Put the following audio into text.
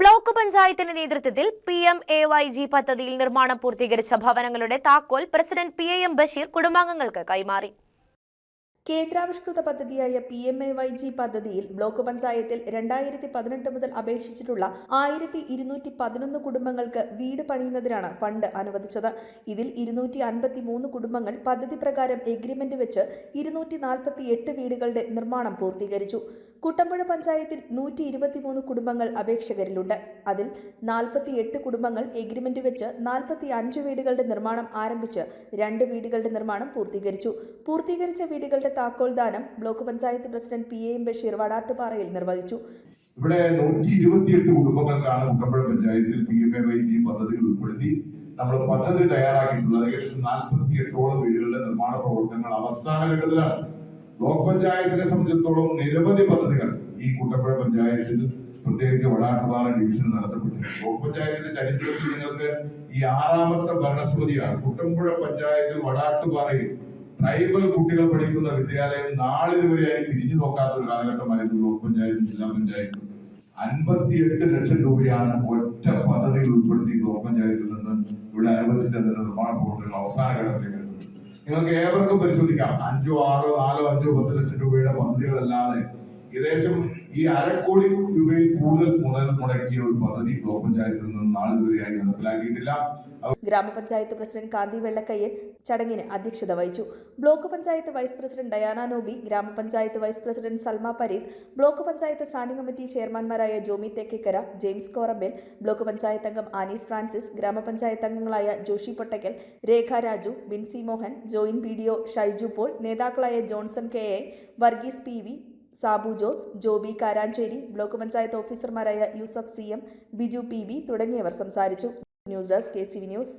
Block പഞ്ചായത്തിന്റെ നേതൃത്വത്തിൽ P M A Y G പദ്ധതിയിൽ നിർമ്മാണം പൂർത്തീകരിച്ച ഭവനങ്ങളുടെ താക്കോൽ പ്രസിഡന്റ് പി എ ബഷീർ കുടുംബാംഗങ്ങൾക്ക് കൈമാറി. കേന്ദ്രാവിഷ്കൃത പദ്ധതിയായ P M A Y G പദ്ധതിയിൽ ബ്ലോക്ക് പഞ്ചായത്തിൽ രണ്ടായിരത്തി പതിനെട്ട് മുതൽ അപേക്ഷിച്ചിട്ടുള്ള ആയിരത്തി ഇരുന്നൂറ്റി പതിനൊന്ന് കുടുംബങ്ങൾക്ക് വീട് പണിയുന്നതിനാണ് ഫണ്ട് അനുവദിച്ചത്. ഇതിൽ ഇരുന്നൂറ്റി അൻപത്തി മൂന്ന് കുടുംബങ്ങൾ പദ്ധതി പ്രകാരം എഗ്രിമെന്റ് വെച്ച് ഇരുന്നൂറ്റി നാൽപ്പത്തി എട്ട് വീടുകളുടെ നിർമ്മാണം പൂർത്തീകരിച്ചു. കുട്ടമ്പുഴ പഞ്ചായത്തിൽ നൂറ്റി ഇരുപത്തിമൂന്ന് കുടുംബങ്ങൾ അപേക്ഷകരിലുണ്ട്. അതിൽ നാൽപ്പത്തി എട്ട് കുടുംബങ്ങൾ എഗ്രിമെന്റ് വെച്ച് നാൽപ്പത്തി അഞ്ച് വീടുകളുടെ നിർമ്മാണം ആരംഭിച്ച് രണ്ട് വീടുകളുടെ നിർമ്മാണം പൂർത്തീകരിച്ചു. പൂർത്തീകരിച്ച വീടുകളുടെ താക്കോൽ ദാനം block panchayat president P A Basheer വടാട്ടുപാറയിൽ നിർവഹിച്ചു. ഇവിടെ നൂറ്റി ഇരുപത്തിയെട്ട് കുടുംബങ്ങൾക്കാണ് കുട്ടമ്പുഴ പഞ്ചായത്തിൽ P M A Y G ഉൾപ്പെടുത്തി നമ്മൾ പദ്ധതി തയ്യാറാക്കിയിട്ടുള്ളത്. ഏകദേശം നാൽപ്പത്തി എട്ടോളം വീടുകളുടെ നിർമ്മാണ പ്രവർത്തനങ്ങൾ അവസാന ഘട്ടത്തിലാണ്. ബ്ലോക്ക് പഞ്ചായത്തിനെ സംബന്ധിച്ചിടത്തോളം നിരവധി പദ്ധതികൾ ഈ കൂട്ടപ്പുഴ പഞ്ചായത്തിൽ പ്രത്യേകിച്ച് വടാട്ടുപാറ ഡിവിഷൻ നടത്തപ്പെട്ടിട്ടുണ്ട്. ബ്ലോക്ക് പഞ്ചായത്തിന്റെ ചരിത്രത്തിൽ നിങ്ങൾക്ക് ഈ ആറാമത്തെ ഭരണസമിതിയാണ്. കുട്ടമ്പുഴ പഞ്ചായത്തിൽ വടാട്ടുപാറയിൽ ട്രൈബൽ കുട്ടികൾ പഠിക്കുന്ന വിദ്യാലയം നാളിതുവരെയായി തിരിഞ്ഞു നോക്കാത്ത ഒരു കാലഘട്ടമായിരുന്നു ബ്ലോക്ക് പഞ്ചായത്തും ജില്ലാ പഞ്ചായത്തും. അൻപത്തിയെട്ട് ലക്ഷം രൂപയാണ് ഒറ്റ പദ്ധതിയിൽ ഉൾപ്പെടുത്തി ബ്ലോക്ക് പഞ്ചായത്തിൽ നിന്ന് ഇവിടെ അനുവദിച്ചതിന്റെ നിർമ്മാണ പ്രവർത്തനങ്ങൾ അവസാന ഘട്ടത്തിലേക്ക് നിങ്ങൾക്ക് ഏവർക്കും പരിശോധിക്കാം. അഞ്ചോ ആറോ നാലോ അഞ്ചോ പത്ത് ലക്ഷം രൂപയുടെ പദ്ധതികളല്ലാതെ ഏകദേശം ഈ അരക്കോടി രൂപയിൽ കൂടുതൽ മുതൽ മുടക്കിയ ഒരു പദ്ധതി ബ്ലോക്ക് പഞ്ചായത്തിൽ നിന്ന് നാളിതുവരെയായി നടപ്പിലാക്കിയിട്ടില്ല. ഗ്രാമപഞ്ചായത്ത് പ്രസിഡന്റ് കാന്തി വെള്ളക്കയ്യൻ ചടങ്ങിന് അധ്യക്ഷത വഹിച്ചു. Block panchayat vice president Diana Nobi ഗ്രാമപഞ്ചായത്ത് vice president Salma Pareed block panchayat standing committee ചെയർമാൻമാരായ Jomy Thekkekara James Korampel block panchayat അംഗം ആനീസ് ഫ്രാൻസിസ് ഗ്രാമപഞ്ചായത്ത് അംഗങ്ങളായ Joshy Pottakkal Rekha Raju Binsy Mohan joint P D O Shaiju Paul നേതാക്കളായ Johnson K A Varghese P V Sabu Jose Joby Karancheri block panchayat ഓഫീസർമാരായ Yusuf C M Biju P B തുടങ്ങിയവർ സംസാരിച്ചു. News desk K C V news.